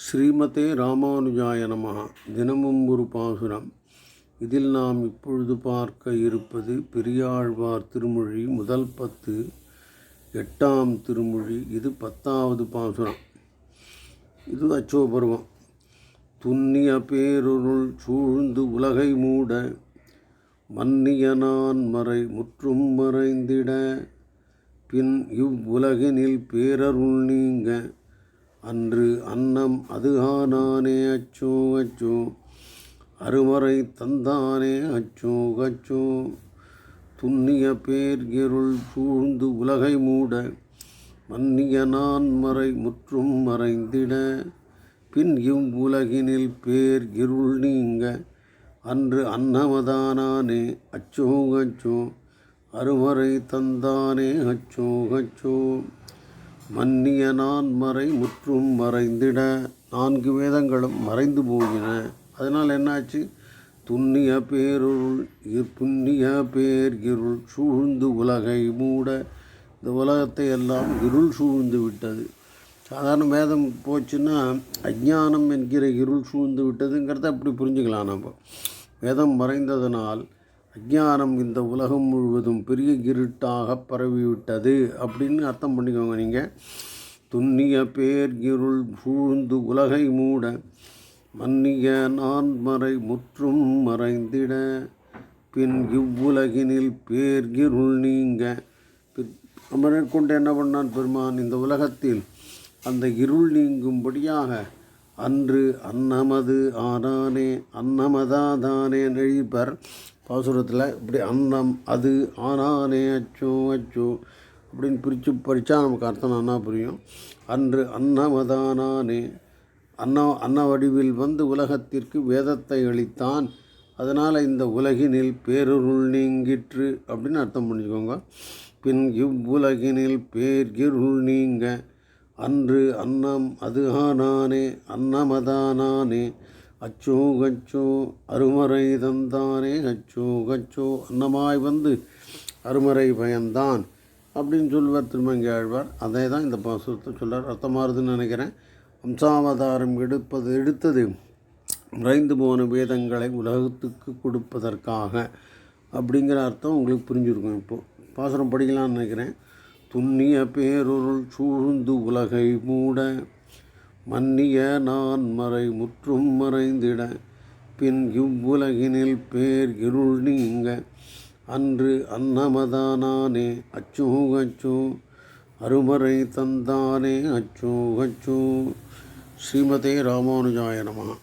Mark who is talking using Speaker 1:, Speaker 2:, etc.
Speaker 1: ஸ்ரீமதே ராமானுஜாய நமஹ. தினமும் ஒரு பாசுரம். இதில் நாம் இப்பொழுது பார்க்க இருப்பது பெரியாழ்வார் திருமொழி முதல் பத்து எட்டாம் திருமொழி. இது பத்தாவது பாசுரம். இது அச்சோபருவம். துன்னிய பேருருள் சூழ்ந்து உலகை மூட மன்னிய நான் மறை முற்றும் மறைந்திட பின் இவ்வுலகினில் பேரருள் நீங்க அன்று அன்னம் அது ஆனானே அச்சோ அச்சோ. அருமறை தந்தானே அச்சோ அச்சோ. துண்ணிய பேர் இருள் சூழ்ந்து உலகை மூட மன்னிய நான் மறை முற்றும் மறைந்திட. பின் இவ்வுலகினில் பேர் இருள் நீங்க அன்று அன்னமதானானே அச்சோ அச்சோ. அருமறை தந்தானே அச்சோ அச்சோ. மன்னிய நான் மறை முற்றும் மறைந்திட நான்கு வேதங்களும் மறைந்து போகின. அதனால் என்னாச்சு? துண்ணிய பேருள் இ- புண்ணிய பேர் இருள் சூழ்ந்து உலகை மூட இந்த உலகத்தை எல்லாம் இருள் சூழ்ந்து விட்டது. சாதாரண வேதம் போச்சுன்னா அஞ்ஞானம் என்கிற இருள் சூழ்ந்து விட்டதுங்கிறத அப்படி புரிஞ்சுக்கலாம் நம்ம. வேதம் மறைந்ததனால் அஞ்ஞானம் இந்த உலகம் முழுவதும் பெரிய இருட்டாக பரவிவிட்டது அப்படின்னு அர்த்தம் பண்ணிக்கோங்க நீங்கள் துண்ணிய பேர் இருள் சூழ்ந்து உலகை மூட மன்னிய நான் மறை முற்றும் மறைந்திட பின் இவ்வுலகினில் பேர் இருள் நீங்க. அமரன் கொண்டு என்ன பண்ணான் பெருமான்? இந்த உலகத்தில் அந்த இருள் நீங்கும்படியாக அன்று அன்னமது ஆனானே அன்னமதாதானே எழுதிப்பார். பாசுரத்தில் இப்படி அன்னம் அது ஆனானே அச்சோ அச்சோ அப்படின்னு பிரித்து படித்தா நமக்கு அர்த்தம் என்ன புரியும். அன்று அன்னமதானானே அன்ன அன்ன வடிவில் வந்து உலகத்திற்கு வேதத்தை அளித்தான். அதனால் இந்த உலகினில் பேருருள் நீங்கிற்று அப்படின்னு அர்த்தம் பண்ணிக்கோங்க பின் இவ்வுலகினில் பேர் நீங்க அன்று அன்னம் அது ஆனானே அன்னமதானானே அச்சோ கச்சோ அருமறை தந்தானே அச்சோ கச்சோ அன்னமாய் வந்து அருமறை பயந்தான் அப்படின்னு சொல்லுவார் திருமங்கை ஆழ்வார் அதே தான் இந்த பாசுரத்தை சொல்கிறார் அர்த்தமாகுதுன்னு நினைக்கிறேன். வம்சாவதாரம் எடுப்பது எடுத்தது மறைந்து போன வேதங்களை உலகத்துக்கு கொடுப்பதற்காக அப்படிங்கிற அர்த்தம் உங்களுக்கு புரிஞ்சுருக்கும் இப்போது பாசுரம் படிக்கலாம்னு நினைக்கிறேன். துண்ணிய பேருருள் சூழ்ந்து உலகை மூட மன்னிய நான் மறை முற்றும் மறைந்திட பின் இவ்வுலகினில் பேர் இருள் நீங்க அன்று அன்னமதானானே அச்சோ அச்சோ அருமறை தந்தானே அச்சோ அச்சோ ஸ்ரீமதே ராமானுஜாய நமகா